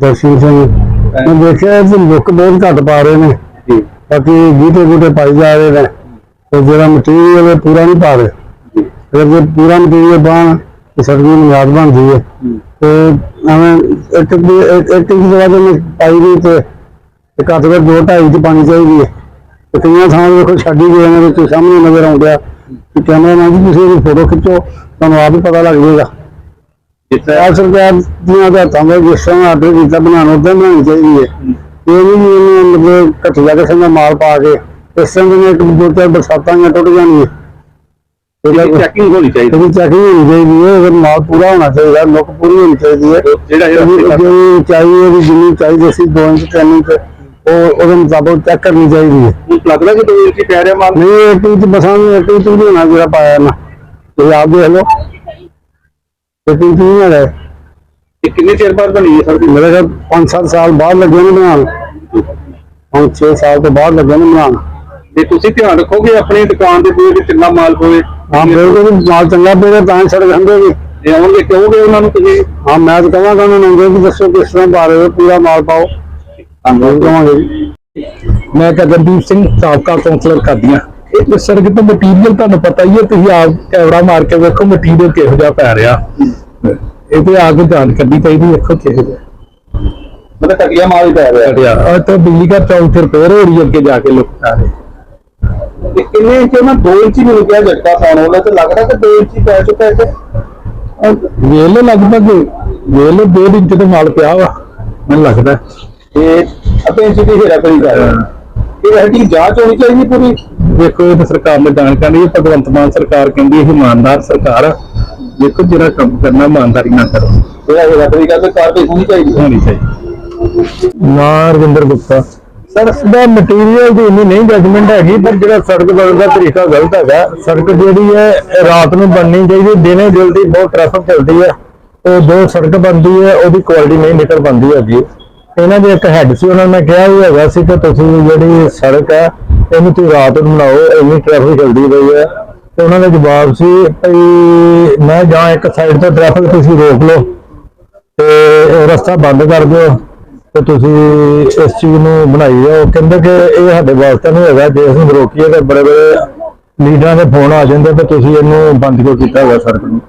ਦਰਸ਼ਨ ਸਿੰਘ। ਮੈਂ ਦੇਖਿਆ ਕਿ ਲੁੱਕ ਬਹੁਤ ਘੱਟ ਪਾ ਰਹੇ ਨੇ। ਜੀ। ਬਾਕੀ ਗੀਟੇ ਗੂਟੇ ਪਾਈ ਜਾ ਰਹੇ ਨੇ। ਤੇ ਜਿਹੜਾ ਮਟੀਰੀਅਲ ਹੈ ਪੂਰਾ ਨਹੀਂ ਪਾ ਰਹੇ। ਜੀ। ਫਿਰ ਜੇ ਪੂਰਾ ਮਟੀਰੀਅਲ ਪਾਉਣ ਤੇ ਸੜਕ ਦੀ ਨਿਗਾਹ ਬਣਦੀ ਹੈ। ਤੇ ਐਵੇਂ ਇੱਕ ਦੀ ਇੱਕ ਇੱਕ ਦੀ ਜਗ੍ਹਾ ਤੇ ਪਾਈ ਗਈ ਤੇ ਇੱਕ ਹੱਥ ਵਿੱਚ ਦੋ ਢਾਈ ਚ ਪਾਣੀ ਚਾਹੀਦੀ ਹੈ। ਤੇ ਕਈਆਂ ਥਾਂ ਵੇਖੋ ਛੱਡੀ ਗਏ ਨੇ ਵਿੱਚ ਸਾਹਮਣੇ ਨਜ਼ਰ ਆਉਂਦਾ ਕਿ ਕੈਮਰਾਮੈਨ ਜੀ ਤੁਸੀਂ ਫੋਟੋ ਖਿੱਚੋ ਤੁਹਾਨੂੰ ਆਪ ਹੀ ਪਤਾ ਲੱਗ ਜਾਏਗਾ। ਆ ਸਰਕਾਰ ਦੀਆਂ ਦਾ ਤਾਂ ਜਿਸ ਤਰ੍ਹਾਂ ਆਰਡਰ ਕੀਤਾ ਬਣਾਉਣ ਉਦਾਂ ਬਣਾਉਣੀ ਚਾਹੀਦੀ ਹੈ। ਇਹ ਨਹੀਂ ਵੀ ਇਹਨੂੰ ਮਤਲਬ ਘਟੀਆ ਕਿਸਮ ਦਾ ਮਾਲ ਪਾ ਕੇ ਇਸ ਤਰ੍ਹਾਂ ਦੀਆਂ ਇੱਕ ਦੋ ਚਾਰ ਬਰਸਾਤਾਂ ਜਾਂ ਟੁੱਟ ਜਾਣੀਆਂ ਇਹਦਾ ਚੈਕਿੰਗ ਹੋਣੀ ਚਾਹੀਦੀ। ਚੈਕਿੰਗ ਹੋਣੀ ਚਾਹੀਦੀ ਹੈ ਉਹਦਾ ਮਾਲ ਪੂਰਾ ਹੋਣਾ ਚਾਹੀਦਾ ਲੁੱਕ ਪੂਰੀ ਹੋਣੀ ਚਾਹੀਦੀ ਹੈ। ਜਿਹੜਾ ਜਿਹੜੀ ਚਾਹੀਦੀ ਉਹਦੀ ਜਿੰਨੀ ਚਾਹੀਦੀ ਸੀ 2 ਇੰਚ 3 ਇੰਚ ਉਹ ਉਹਦੇ ਮੁਤਾਬਕ ਚੈੱਕ ਕਰਨੀ ਚਾਹੀਦੀ ਹੈ। ਲੱਗਦਾ ਕਿ ਦੋ ਇੰਚੀ ਪੈ ਰਿਹਾ ਮਾਲ। ਨਹੀਂ ਇੱਕ ਇੰਚ ਬਸਾਂ ਇੱਕ ਇੰਚ ਵੀ ਹੋਣਾ ਜਿਹੜਾ ਪਾਇਆ ਨਾ। ਤੁਸੀਂ ਆਪ ਦੇਖ ਲਓ। ਇੱਕ ਇੰਚ ਨਹੀਂ ਹੈਗਾ ਇਹ। ਇਹ ਕਿੰਨੇ ਚਿਰ ਬਾਅਦ ਬਣੀ ਹੈ ਸੜਕ ਮੇਰੇ ਖਿਆਲ 5-7 ਸਾਲ ਬਾਅਦ ਲੱਗੇ ਨੇ ਬਣਾਉਣ। 5-6 ਸਾਲ ਤੋਂ ਬਾਅਦ ਲੱਗੇ ਨੇ ਬਣਾਉਣ। ਤੇ ਤੁਸੀਂ ਧਿਆਨ ਰੱਖੋਗੇ ਆਪਣੀ ਦੁਕਾਨ ਦੇ ਬੂਹੇ ਤੇ ਕਿੰਨਾ ਮਾਲ ਹੋਵੇ ਹਾਂ ਬਿਲਕੁਲ ਮਾਲ ਚੰਗਾ ਪਏਗਾ ਤਾਂ ਹੀ ਸੜਕ ਹੰਗੇਗੀ ਜੇ। ਆਉਣਗੇ ਕਹੋਗੇ ਉਹਨਾਂ ਨੂੰ ਤੁਸੀਂ? ਹਾਂ ਮੈਂ ਤਾਂ ਕਹਾਂਗਾ ਉਹਨਾਂ ਨੂੰ ਕਿ ਦੱਸੋ ਕਿਸ ਤਰ੍ਹਾਂ ਪਾ ਰਹੇ ਹੋ ਪੂਰਾ ਮਾਲ ਪਾਓ। ਧੰਨਵਾਦ। ਕਹਾਂਗੇ ਮੈਂ ਗਗਨਦੀਪ ਸਿੰਘ ਸਾਬਕਾ ਕਾਉਂਸਲਰ ਕਰਦੀਆਂ ਇਹ ਸੜਕ ਤੋਂ ਮਟੀਰੀਅਲ ਤੁਹਾਨੂੰ ਪਤਾ ਹੀ ਹੈ ਤੁਸੀਂ ਆਪ ਕੈਮਰਾ ਮਾਰ ਕੇ ਵੇਖੋ ਮਟੀਰੀਅਲ ਕਿਹੋ ਜਿਹਾ ਪੈ ਰਿਹਾ। ਇਹ ਤੇ ਆ ਕੇ ਜਾਂਚ ਕਰਨੀ ਚਾਹੀਦੀ ਵੇਖੋ ਕਿਹੋ ਜਿਹਾ। ਮਤਲਬ ਘਟੀਆ ਮਾਲ ਹੀ ਪੈ ਰਿਹਾ। ਘਟਿਆ ਔਰ ਤੇ ਬਿਜਲੀ ਘਰ ਚੌਂਕ ਤੇ ਰਿਪੇਅਰ ਹੋ ਰਹੀ ਅੱਗੇ ਜਾ ਕੇ ਲੋਕ ਆ ਰਹੇ। ਤੇ ਕਿੰਨੇ ਇੰਚ ਉਹਨਾਂ 2 ਇੰਚੀ ਮਿਲ ਗਿਆ ਝਟਕਾ ਪਾਉਣ ਵਾਲਾ ਤੇ ਲੱਗਦਾ ਕਿ 2 ਇੰਚੀ ਪੈ ਚੁੱਕਾ ਹੈ। ਤੇ ਵੇਲ ਲਗਭਗ ਵੇਲ ਡੇਢ ਇੰਚ ਤੇ ਮਾਲ ਪਿਆ ਵਾ ਮੈਨੂੰ ਲੱਗਦਾ। ਤੇ ਅੱਧੇ ਇੰਚੀ ਦੀ ਹੇਰਾ ਫੇਰੀ ਕਰ ਰਿਹਾ ਇਹ ਹੱਡੀ ਜਾਂਚ ਹੋਣੀ ਚਾਹੀਦੀ ਪੂਰੀ? ਵੇਖੋ ਇਹ ਸਰਕਾਰ ਨੇ ਜਾਣਕਾਰੀ ਹੈ ਭਗਵੰਤ ਮਾਨ ਸਰਕਾਰ ਕਹਿੰਦੀ ਇਹ ਇਮਾਨਦਾਰ ਸਰਕਾਰ ਆ। ਦੇਖੋ ਜਿਹੜਾ ਕੰਮ ਕਰਨਾ ਇਮਾਨਦਾਰੀ ਨਾਲ ਕਰੋ। ਜਿਹੜਾ ਹੇਰਾ ਫੇਰੀ ਕਰਦੇ ਕਾਰਵਾਈ ਹੋਣੀ ਚਾਹੀਦੀ ਹੋਣੀ ਚਾਹੀਦੀ ਨਾਂ ਰਵਿੰਦਰ ਗੁਪਤਾ। ਸਰ ਦਾ ਮਟੀਰੀਅਲ ਦੀ ਇੰਨੀ ਨਹੀਂ ਜਜਮੈਂਟ ਹੈਗੀ ਪਰ ਜਿਹੜਾ ਸੜਕ ਬਣਨ ਦਾ ਤਰੀਕਾ ਗਲਤ ਹੈਗਾ ਸੜਕ ਜਿਹੜੀ ਹੈ ਇਹ ਰਾਤ ਨੂੰ ਬਣਨੀ ਚਾਹੀਦੀ ਦਿਨੇ ਜਲਦੀ ਬਹੁਤ ਟ੍ਰੈਫਿਕ ਚੱਲਦੀ ਹੈ। ਤੇ ਜੋ ਸੜਕ ਬਣਦੀ ਹੈ ਉਹਦੀ ਕੁਆਲਿਟੀ ਨਹੀਂ ਨਿਕਲ ਪਾਉਂਦੀ ਹੈਗੀ। ਇਹਨਾਂ ਦੇ ਇੱਕ ਹੈੱਡ ਸੀ ਉਹਨਾਂ ਨੇ ਕਿਹਾ ਵੀ ਹੈਗਾ ਸੀ ਕਿ ਤੁਸੀਂ ਜਿਹੜੀ ਸੜਕ ਹੈ ਇਹਨੂੰ ਤੁਸੀਂ ਰਾਤ ਨੂੰ ਬਣਾਓ, ਇੰਨੀ ਟ੍ਰੈਫਿਕ ਚੱਲਦੀ ਪਈ ਹੈ। ਤੇ ਉਹਨਾਂ ਦਾ ਜਵਾਬ ਸੀ ਭਈ ਮੈਂ ਜਾਂ ਇੱਕ ਸਾਈਡ ਤੋਂ ਟ੍ਰੈਫਿਕ ਤੁਸੀਂ ਰੋਕ ਲਓ ਤੇ ਰਸਤਾ ਬੰਦ ਕਰ ਦਿਓ ਤੇ ਤੁਸੀਂ ਇਸ ਚੀਜ਼ ਨੂੰ ਬਣਾਈ ਜਾਓ। ਕਹਿੰਦੇ ਕਿ ਇਹ ਸਾਡੇ ਵਾਸਤੇ ਨਹੀਂ ਹੈਗਾ, ਜੇ ਅਸੀਂ ਰੋਕੀਏ ਤੇ ਬੜੇ ਬੜੇ ਲੀਡਰਾਂ ਦੇ ਫੋਨ ਆ ਜਾਂਦੇ ਤੇ ਤੁਸੀਂ ਇਹਨੂੰ ਬੰਦ ਕਿਉਂ ਕੀਤਾ ਹੋਇਆ ਸੜਕ ਨੂੰ?